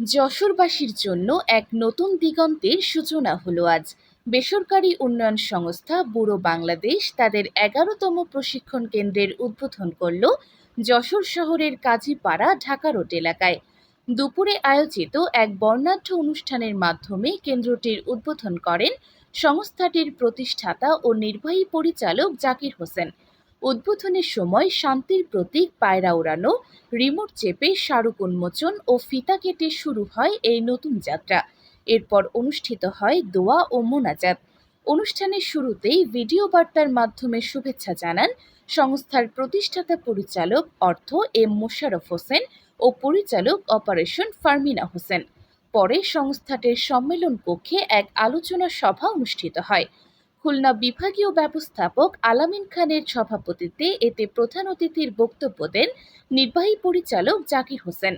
যশোরবাসীর জন্য এক নতুন দিগন্তের সূচনা হলো আজ। বেসরকারি উন্নয়ন সংস্থা ব্যুরো বাংলাদেশ তাদের এগারোতম প্রশিক্ষণ কেন্দ্রের উদ্বোধন করল যশোর শহরের কাজীপাড়া ঢাকা রোড এলাকায়। দুপুরে আয়োজিত এক বর্ণাঢ্য অনুষ্ঠানের মাধ্যমে কেন্দ্রটির উদ্বোধন করেন সংস্থাটির প্রতিষ্ঠাতা ও নির্বাহী পরিচালক জাকির হোসেন। উদ্বোধনের সময় শান্তির প্রতীক পায়রা ওড়ানো রিমোট চেপে স্মারক উন্মোচন ও ফিতা কেটে শুরু হয় এই নতুন যাত্রা। এরপর অনুষ্ঠিত হয় দোয়া ও মোনাজাত। অনুষ্ঠানের শুরুতেই ভিডিও বার্তার মাধ্যমে শুভেচ্ছা জানান সংস্থার প্রতিষ্ঠাতা পরিচালক অর্থ এম মোশারফ হোসেন ও পরিচালক অপারেশন ফারমিনা হোসেন। পরে সংস্থাটির সম্মেলন কক্ষে এক আলোচনা সভা অনুষ্ঠিত হয়। খুলনা বিভাগীয় ব্যবস্থাপক আলামিন খানের সভাপতিত্বে এতে প্রধান অতিথির বক্তব্য দেন নির্বাহী পরিচালক জাকির হোসেন।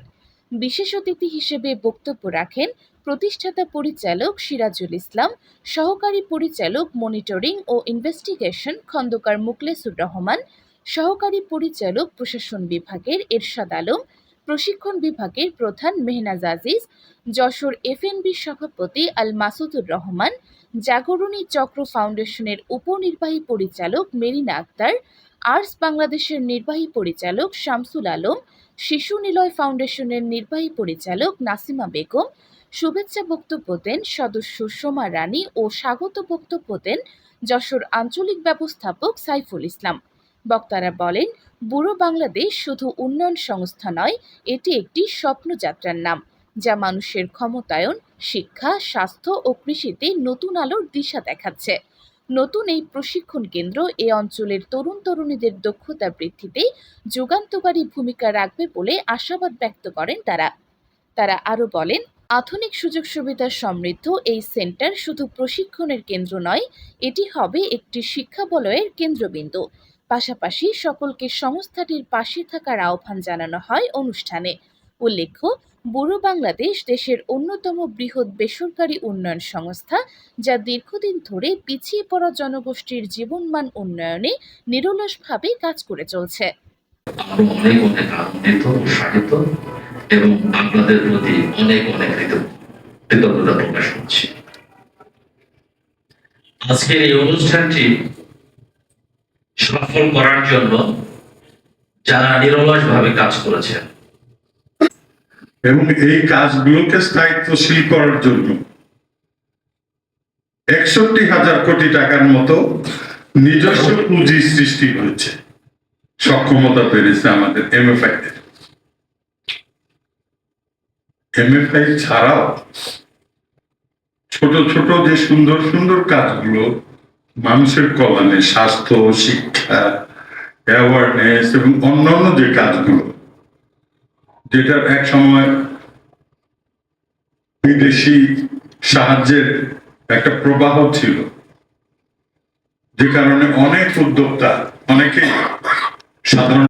বিশেষ অতিথি হিসেবে বক্তব্য রাখেন প্রতিষ্ঠাতা পরিচালক সিরাজুল ইসলাম, সহকারী পরিচালক মনিটরিং ও ইনভেস্টিগেশন খন্দকার মুকলেসুর রহমান, সহকারী পরিচালক প্রশাসন বিভাগের এরশাদ আলম, প্রশিক্ষণ বিভাগের প্রধান মেহনাজ আজিজ, যশোর এফএনবি সভাপতি আল মাসুদুর রহমান জাগরণী চক্র ফাউন্ডেশনের উপনির্বাহী পরিচালক মেরিনা আক্তার, আর্টস বাংলাদেশের নির্বাহী পরিচালক শামসুল আলম, শিশু নিলয় ফাউন্ডেশনের নির্বাহী পরিচালক নাসিমা বেগম, শুভেচ্ছা বক্তব্য দেন সদস্য সোমা রানী ও স্বাগত বক্তব্য দেন যশোর আঞ্চলিক ব্যবস্থাপক সাইফুল ইসলাম। বক্তারা বলেন, বুড়ো বাংলাদেশ শুধু উন্নয়ন সংস্থা নয়, এটি একটি স্বপ্নযাত্রার নাম, যা মানুষের ক্ষমতায়ন শিক্ষা, স্বাস্থ্য ও কৃষিতে নতুন আলোর দিশা দেখাচ্ছে। নতুন এই প্রশিক্ষণ কেন্দ্র এ অঞ্চলের তরুণ তরুণীদের দক্ষতা বৃদ্ধিতে যুগান্তকারী ভূমিকা রাখবে বলে আশাবাদ ব্যক্ত করেন তারা। তারা আরও বলেন, আধুনিক সুযোগ সুবিধা সমৃদ্ধ এই সেন্টার শুধু প্রশিক্ষণের কেন্দ্র নয়, এটি হবে একটি শিক্ষা বলয়ের কেন্দ্রবিন্দু। পাশাপাশি সকলকে সংস্থাটির পাশে থাকার আহ্বান জানানো হয় অনুষ্ঠানে। উল্লেখ্য, বুড়ো বাংলাদেশ দেশের অন্যতম বৃহৎ বেসরকারি উন্নয়ন সংস্থা, যা দীর্ঘদিন ধরে পিছিয়ে পড়া জনগোষ্ঠীর জীবনমান উন্নয়নে নিরলসভাবে কাজ করে চলছে। আজকের এই অনুষ্ঠানটি সফল করার জন্য যারা নিরলস ভাবে কাজ করেছেন এবং এই কাজগুলোকে স্থায়িত্বশীল করার জন্য। একষট্টি হাজার কোটি টাকার মতো নিজস্ব পুঁজি সৃষ্টি হয়েছে। সক্ষমতা পেরেছে আমাদের এমএফআই এমএফআই ছাড়াও ছোট ছোট যে সুন্দর সুন্দর কাজগুলো মানুষের কল্যাণে, স্বাস্থ্য, শিক্ষা অ্যাওয়ারনেস এবং অন্যান্য যে কাজগুলো যেটার এক সময় বিদেশি সাহায্যের একটা প্রবাহ ছিল। যে কারণে অনেক উদ্যোক্তা অনেকেই সাধারণ